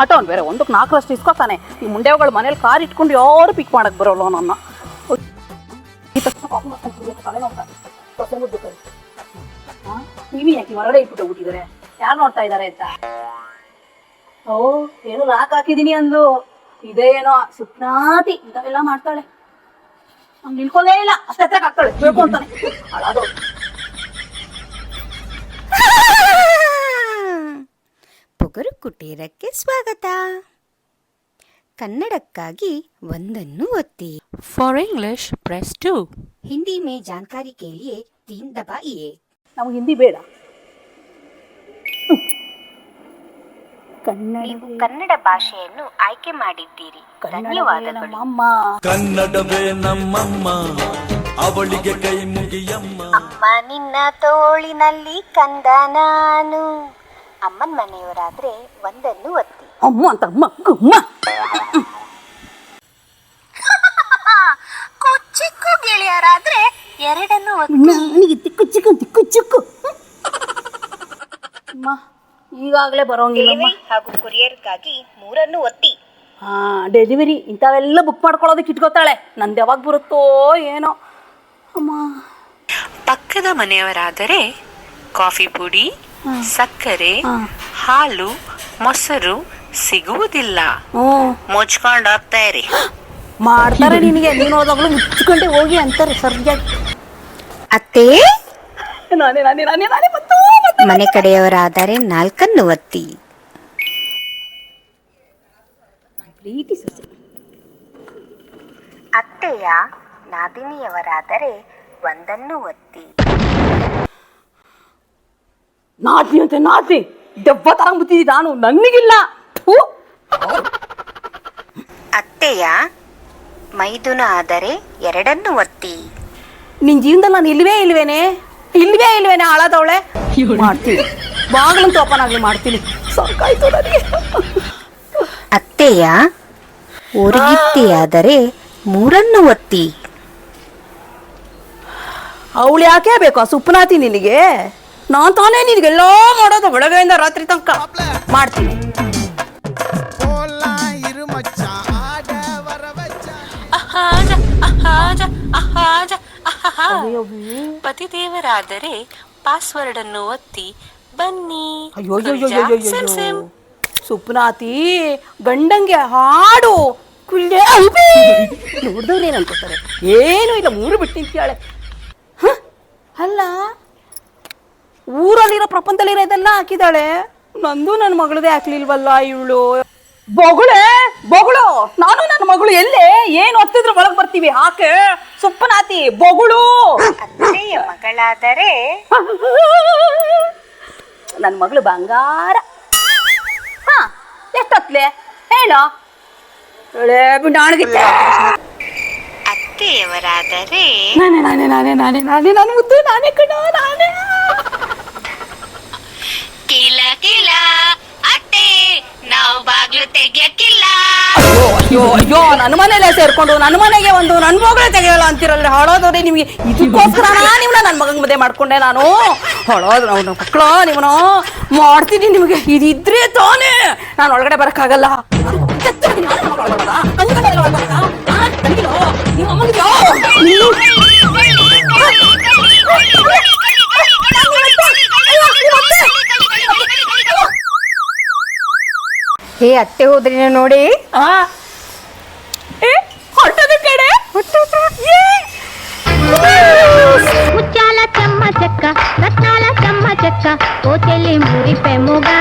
ಆಟೋನ್ ಬೇರೆ, ಒಂದಕ್ಕೆ ನಾಲ್ಕರಷ್ಟು ಇಸ್ಕೊತಾನೆ. ಈ ಮುಂಡೆಗಳು ಮನೇಲಿ ಕಾರ್ ಇಟ್ಕೊಂಡು ಯಾರು ಪಿಕ್ ಮಾಡಕ್ ಬರೋಲ್ಲ ನನ್ನ? ಟಿವಿ ಯಾಕೆ ಹೊರಗಡೆ ಇಟ್ಬಿಟ್ಟು ಹೋಗ್ಬಿಟ್ಟಿದ್ದಾರೆ? ಯಾರು ನೋಡ್ತಾ ಇದ್ದಾರೆ ಅಂತ? ಓ, ಏನು ಲಾಕ್ ಹಾಕಿದೀನಿ ಅಂದು. ಇದೇನೋ ಸುಪ್ನಾತಿ, ಇಂಥವೆಲ್ಲ ಮಾಡ್ತಾಳೆ. ಅವ್ನು ನಿಲ್ಕೊಂಡೇ ಇಲ್ಲ. ಅಷ್ಟೇ ಹಾಕ್ತಾಳೆ. ಬೇಕು ಅಂತಾನೆ ಕುಟೀರಕ್ಕೆ ಸ್ವಾಗತ. ಕನ್ನಡಕ್ಕಾಗಿ ಒಂದನ್ನು ಒತ್ತಿ. For English press two Hindi May ಜಾನ್ಕಾರಿ ಕೇಳಿಯೇ ತೀನ್ ದಬಾ ದಬಾಯಿಯೇ ನಾವು ಹಿಂದಿ ಬೇಡ. ನೀವು ಕನ್ನಡ ಭಾಷೆಯನ್ನು ಆಯ್ಕೆ ಮಾಡಿದ್ದೀರಿ. ಧನ್ಯವಾದಗಳು. ಅಮ್ಮ ಕನ್ನಡವೇ ನಮ್ಮಮ್ಮ ಅವಳಿಗೆ ಕೈ ಮುಗಿಯಮ್ಮ. ಅಮ್ಮ ನಿನ್ನ ತೋಳಿನಲ್ಲಿ ಕಂದ ನಾನು. ಅಮ್ಮನ ಮನೆಯವರಾದ್ರೆ ಒಂದನ್ನು ಒತ್ತಿ. ಅಮ್ಮ ಅಂತ ಅಮ್ಮ ಅಮ್ಮ ಚಿಕ್ಕ ಗೆಳೆಯರಾದ್ರೆ ಎರಡನ್ನು ನನಗೆ ತಿಕ್ಕು ಚಿಕ್ಕು ತಿಕ್ಕು ಚಿಕ್ಕು. ಅಮ್ಮ ಈಗಾಗಲೇ ಬರೋಂಗಿಲ್ಲಮ್ಮ ಹಾಗೂ ಕೊರಿಯರ್ಗಾಗಿ ಮೂರನ್ನು ಒತ್ತಿ. ಹಾ ಡೆಲಿವರಿ ಇಂಥವೆಲ್ಲ ಬುಕ್ ಮಾಡ್ಕೊಳ್ಳೋದಕ್ಕೆ ಇಟ್ಕೋತಾಳೆ. ನಂದು ಯಾವಾಗ ಬರುತ್ತೋ ಏನೋ. ಅಮ್ಮ. ಪಕ್ಕದ ಮನೆಯವರಾದರೆ ಕಾಫಿ ಪುಡಿ ಸಕ್ಕರೆ ಹಾಲು ಮೊಸರು ಸಿಗುವುದಿಲ್ಲ. ಮುಚ್ಕೊಂಡು ಹೋಗ್ತಾ ಇರಿ ಮಾಡ್ತಾರೆ ನಿನಗೆ. ನೀನು ಹೋದಾಗಲೂ ಮುಚ್ಕೊಂಡೆ ಹೋಗಿ ಅಂತಾರೆ ಸರಿಯಾಗಿ. ಅತ್ತೆ? ನಾನೇ ನಾನೇ ನಾನೇ ಮನೆ ಕಡೆಯವರಾದರೆ ನಾಲ್ಕನ್ನು ಒತ್ತಿ. ಪ್ರೀತಿ ಸೊಸೆ ಅತ್ತೆಯ ನಾದಿನಿಯವರಾದರೆ ಒಂದನ್ನು ಒತ್ತಿ. ನಾತಿ ಅಂತ ನಾತಿ ದೆವ್ವ ತಗೊಂಡ್ಬಿಟ್ಟಿದ್ದಿ ನಾನು ನನಗಿಲ್ಲ ಥು. ಅತ್ತೆಯ ಮೈದುನ ಆದರೆ ಎರಡನ್ನು ಒತ್ತಿ. ನಿನ್ ಜೀವನದಲ್ಲಿ ನಾನು ಇಲ್ವೇ ಇಲ್ವೇನೆ? ಇಲ್ವೇ ಇಲ್ವೇನೆ ಹಾಳಾದವಳೆ ಮಾಡ್ತೀನಿ. ಬಾಗಿಲಂತೂ ಓಪನ್ ಆಗ್ಲಿ ಮಾಡ್ತೀನಿ. ಸಾಕಾಯ್ತು ನನಗೆ. ಅತ್ತೆಯ ಊರ್ಗಿತ್ತಿಯಾದರೆ ಮೂರನ್ನು ಒತ್ತಿ. ಅವಳು ಯಾಕೆ ಬೇಕು ಆ ಸುಪ್ನಾತಿ ನಿನಗೆ? ನಾನ್ ತಾನೇ ನಿನ್ಗೆಲ್ಲ ಮಾಡೋದು ಬೆಳಗ್ಗೆಯಿಂದ ರಾತ್ರಿ ತನಕ. ಮಾಡ್ತೀನಿ. ಅಹಾಜ ಅಹಾಜ ಅಹಾಜ ಅಹಹ. ಪತಿದೇವರಾದರೆ ಪಾಸ್ವರ್ಡ್ ಅನ್ನು ಒತ್ತಿ ಬನ್ನಿ. ಸುಪ್ನಾತಿ ಗಂಡಂಗೆ ಹಾಡು ನೋಡಿದವ್ರು ಏನು ಅನ್ಕೋತಾರೆ? ಏನು ಇಲ್ಲ ಮೂರು ಬಿಟ್ಟು ನಿಂತಿಯಾಳೆ ಹ? ಅಲ್ಲ ಊರಲ್ಲಿರೋ ಪ್ರಪಂಚದಲ್ಲಿರೋ ಇದೆಲ್ಲ ಹಾಕಿದಾಳೆ ನಂದು ನನ್ನ ಮಗಳದೇ ಹಾಕ್ಲಿಲ್ವಲ್ಲ ಇವಳು ಬೊಗಳೇ ಬೊಗಳು ನಾನು ನನ್ನ ಮಗಳು ಎಲ್ಲಿ ಏನು ಒತ್ತಿದ್ರು ಒಳಗ್ ಬರ್ತೀವಿ ಹಾಕೆ ಸುಪ್ಪನಾತಿ ಬೊಗಳು ಅತ್ತೆಯ ಮಗಳಾದರೆ ನನ್ನ ಮಗಳು ಬಂಗಾರ ಹಾ ಎಷ್ಟೊತ್ಲೆ ಹೇಳೋ ಅತ್ತೆಯವರಾದರೆ ನಾನೇ ನಾನೇ ನಾನೇ ನಾನೇ ನಾನೇ ನಾನು ಮುದ್ದು ನಾನೇ ಕಣ ಅಯ್ಯೋ ಅಯ್ಯೋ ನನ್ನ ಮನೇಲೆ ಸೇರ್ಕೊಂಡು ನನ್ನ ಮನೆಗೆ ಒಂದು ನನ್ನ ಮಗಳೇ ತೆಗೆಯಲ್ಲ ಅಂತಿರಲ್ಲ ಹಾಳೋದವ್ರೆ ನಿಮಗೆ. ಇದಕ್ಕೋಸ್ಕರ ನೀವು ನನ್ನ ಮಗನ ಮದುವೆ ಮಾಡ್ಕೊಂಡೆ ನಾನು. ಹಾಳೋದು ಅವನು ಮಕ್ಕಳು ನಿಮ್ಮನ ಮಾಡ್ತೀನಿ ನಿಮಗೆ. ಇದಿದ್ರೆ ತಾನೇ ನಾನು ಒಳಗಡೆ ಬರಕ್ಕಾಗಲ್ಲ. ಹೇ ಅತ್ತೆ ಹೋದ್ರಿ ನೋಡಿ. ಆ? మురిపెముగా